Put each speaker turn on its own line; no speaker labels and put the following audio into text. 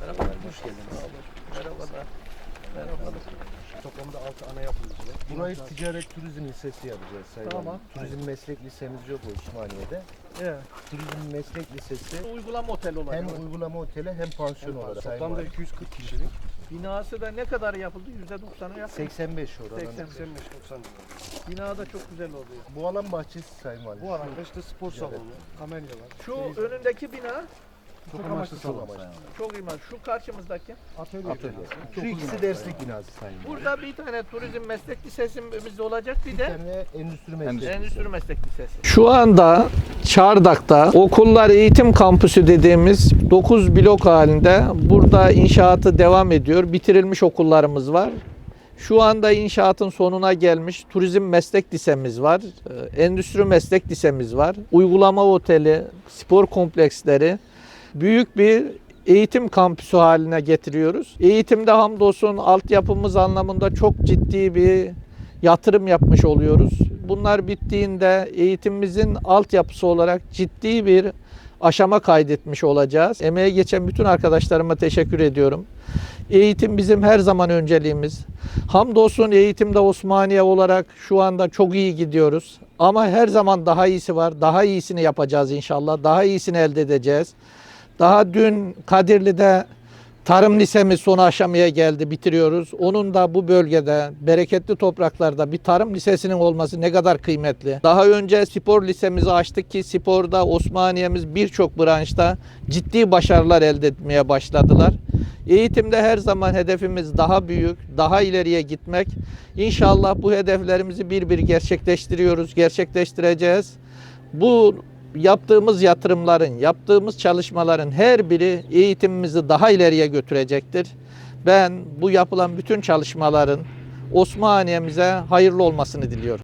Merhabalar, hoş geldiniz. Merhabalar. Merhabalar.
Toplamda 6 ana yapımcı var. Burayı ticaret turizm lisesi yapacağız Sayın
Tamam.
Valim. Turizm meslek lisemiz yok Osmaniye'de.
Evet.
Turizm meslek lisesi
Uygulama otel olarak.
hem uygulama oteli hem pansiyon olarak. Sayın
Toplamda
Valim.
240 kişilik.
Binası da ne kadar yapıldı? %90'ı yapıldı.
85 oranın.
80.
85-90 civarı.
Bina da çok güzel oluyor.
Bu alan bahçesi Sayın Valim.
Bu alanda işte spor salonu, kamelya var.
Şu önündeki bina
çok amaçlı
Çok
salon.
amaçlı.
çok imar. Şu karşımızdaki.
Atölye.
Atölye. Şu
Çok
ikisi derslik binası Sayın.
Burada bir tane turizm meslek lisesimiz olacak bir
Bir
de
tane endüstri meslek
endüstri meslek lisesi.
Şu anda Çardak'ta okullar eğitim kampüsü dediğimiz 9 blok halinde burada inşaatı devam ediyor. Bitirilmiş okullarımız var. Şu anda inşaatın sonuna gelmiş turizm meslek lisemiz var. Ee, Endüstri meslek lisemiz var. Uygulama oteli, spor kompleksleri büyük bir eğitim kampüsü haline getiriyoruz. Eğitimde hamdolsun altyapımız anlamında çok ciddi bir yatırım yapmış oluyoruz. Bunlar bittiğinde eğitimimizin altyapısı olarak ciddi bir aşama kaydetmiş olacağız. Emeğe geçen bütün arkadaşlarıma teşekkür ediyorum. Eğitim bizim her zaman önceliğimiz. Hamdolsun eğitimde Osmaniye olarak şu anda çok iyi gidiyoruz. Ama her zaman daha iyisi var. Daha iyisini yapacağız inşallah. Daha iyisini elde edeceğiz. Daha dün Kadirli'de Tarım lisemiz son aşamaya geldi, bitiriyoruz. Onun da bu bölgede, bereketli topraklarda bir tarım lisesinin olması ne kadar kıymetli. Daha önce spor lisemizi açtık ki sporda Osmaniye'miz birçok branşta ciddi başarılar elde etmeye başladılar. Eğitimde her zaman hedefimiz daha büyük, daha ileriye gitmek. İnşallah bu hedeflerimizi bir bir gerçekleştiriyoruz, gerçekleştireceğiz. Bu yaptığımız yatırımların, yaptığımız çalışmaların her biri eğitimimizi daha ileriye götürecektir. Ben bu yapılan bütün çalışmaların Osmaniye'mize hayırlı olmasını diliyorum.